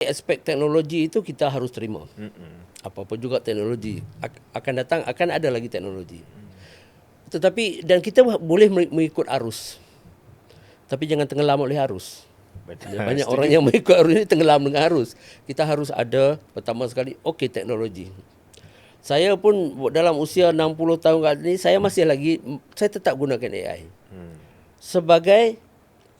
aspek teknologi itu kita harus terima. Mm-mm. Apa-apa juga teknologi ak- akan datang akan ada lagi teknologi. Tetapi dan kita boleh me- mengikut arus. Tapi jangan tenggelam oleh arus. Betul. Banyak Setuju. orang yang mengikut arus ini tenggelam dengan arus. Kita harus ada pertama sekali okey teknologi. Saya pun dalam usia 60 tahun kali ini saya masih lagi saya tetap gunakan AI Hmm. sebagai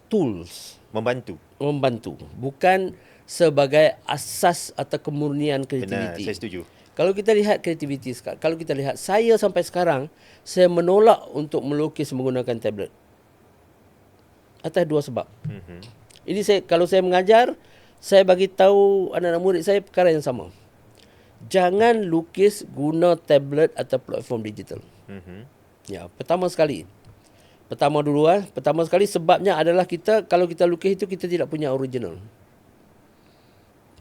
tools Membantu. membantu bukan sebagai asas atau kemurnian Benar, kreativiti. saya setuju. Kalau kita lihat kreativiti sekarang, kalau kita lihat saya sampai sekarang saya menolak untuk melukis menggunakan tablet. Atas dua sebab. Mhm. Ini saya kalau saya mengajar, saya bagi tahu anak-anak murid saya perkara yang sama. Jangan lukis guna tablet atau platform digital. Mhm. Ya, pertama sekali. Pertama dulu ah, pertama sekali sebabnya adalah kita kalau kita lukis itu kita tidak punya original.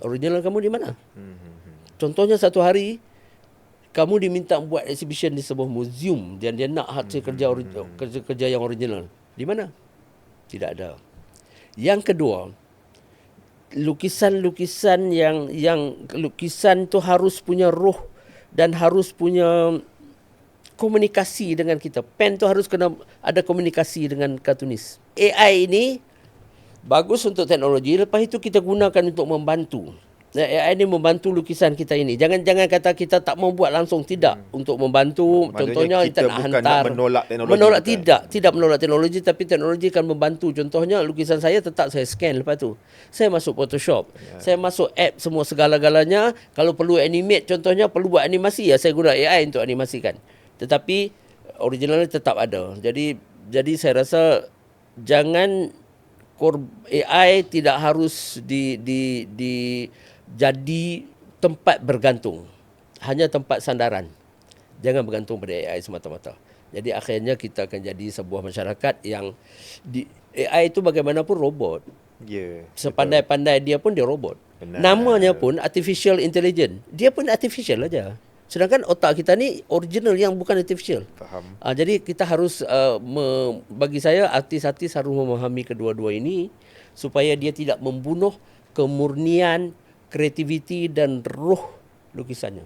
Original kamu di mana? Mhm. Contohnya satu hari kamu diminta buat exhibition di sebuah museum dan dia nak hasil kerja ori- kerja-kerja yang original. Di mana? Tidak ada. Yang kedua, lukisan-lukisan yang yang lukisan tu harus punya roh dan harus punya komunikasi dengan kita. Pen tu harus kena ada komunikasi dengan kartunis. AI ini bagus untuk teknologi, lepas itu kita gunakan untuk membantu. AI ini membantu lukisan kita ini. Jangan jangan kata kita tak mau buat langsung tidak untuk membantu. Maksudnya Contohnya kita kita nak bukan nak hantar. menolak teknologi, Menolak bukan? tidak, tidak menolak teknologi tapi teknologi akan membantu. Contohnya lukisan saya tetap saya scan lepas tu. Saya masuk Photoshop. Ya. Saya masuk app semua segala-galanya. Kalau perlu animate contohnya perlu buat animasi ya saya guna AI untuk animasikan. Tetapi originalnya tetap ada. Jadi jadi saya rasa jangan AI tidak harus di di di jadi tempat bergantung. Hanya tempat sandaran. Jangan bergantung pada AI semata-mata. Jadi akhirnya kita akan jadi sebuah masyarakat yang di AI itu bagaimanapun robot. Ya. Sepandai-pandai dia pun dia robot. Benar. Namanya pun artificial intelligence. Dia pun artificial aja. Sedangkan otak kita ni original yang bukan artificial. Faham. Uh, jadi kita harus uh, me, bagi saya artis-artis harus memahami kedua-dua ini supaya dia tidak membunuh kemurnian, kreativiti dan roh lukisannya.